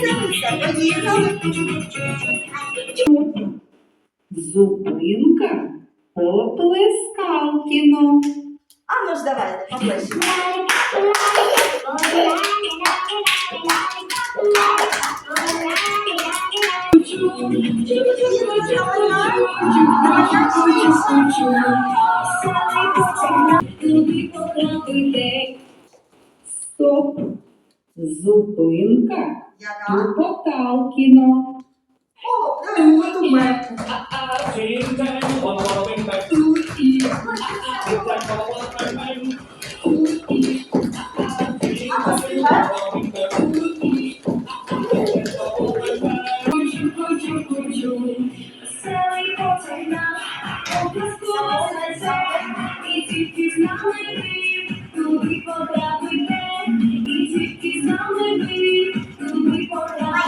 Поїхали. Зупинка поплескалкіно. А ну ж давайте, поплещемо. Стоп. Зупинка Яка? тупоталкіно. О, давай подумаємо. А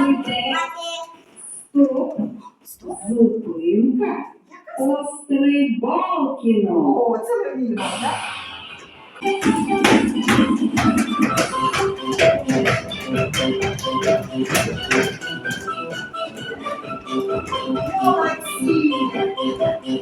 поспіваємо? Стоп. Зупинка пострибалкіно. О, це ми так?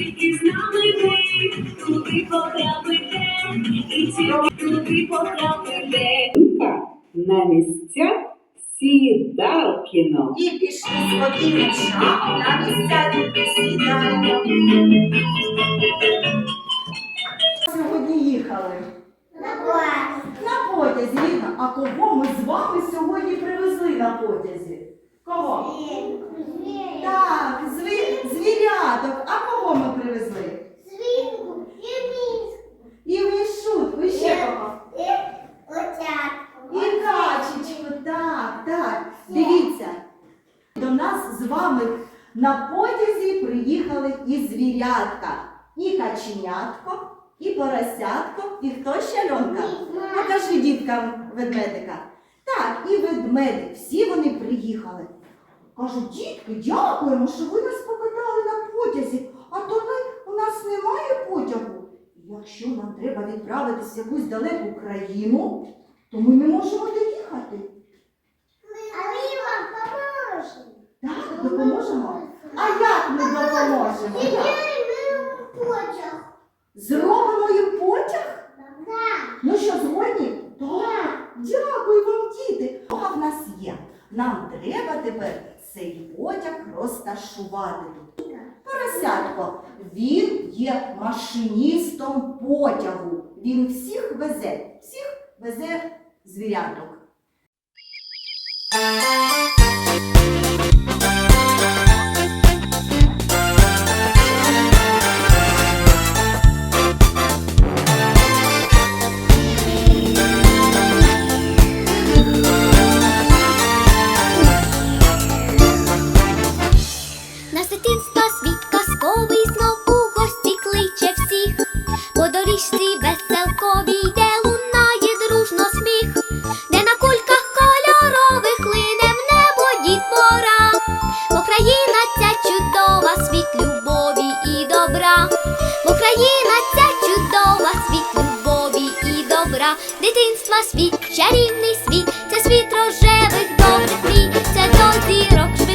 Так, ми вчора. Танцювалкіно. Кіно! Зупинка на місця сідалкіно. І пішли спокійно, на місця присідаємо. Сьогодні їхали. На потязі, Ліна. А кого ми з вами сьогодні привезли на потязі? Кого? Так, зві... звіряток. А кого ми привезли? І мішутку, і ще кого? І качечку, так, так. Дивіться. До нас з вами на потязі приїхали і звірятка. І каченятко, і поросятко, і хто ще льонка? Покажи діткам ведмедика. Так, і ведмедик, всі вони приїхали. Кажуть, дітки, дякуємо, що ви нас покатали на потязі, а то ми, у нас немає потягу. Якщо нам треба відправитись в якусь далеку країну, то ми не можемо доїхати. Ми вам покажу. Так, допоможемо. А як ми допоможемо? Зробимо їм потяг? Ну що, згодні? Так. Дякую вам, діти. А в нас є. Нам треба тепер цей потяг розташувати тут. Поросятко, він є машиністом потягу. Він всіх везе, всіх везе звіряток. Країна ця чудова, світ любові і добра, дитинства світ, чарівний світ, це світ рожевих добрих мрій, це до зірок.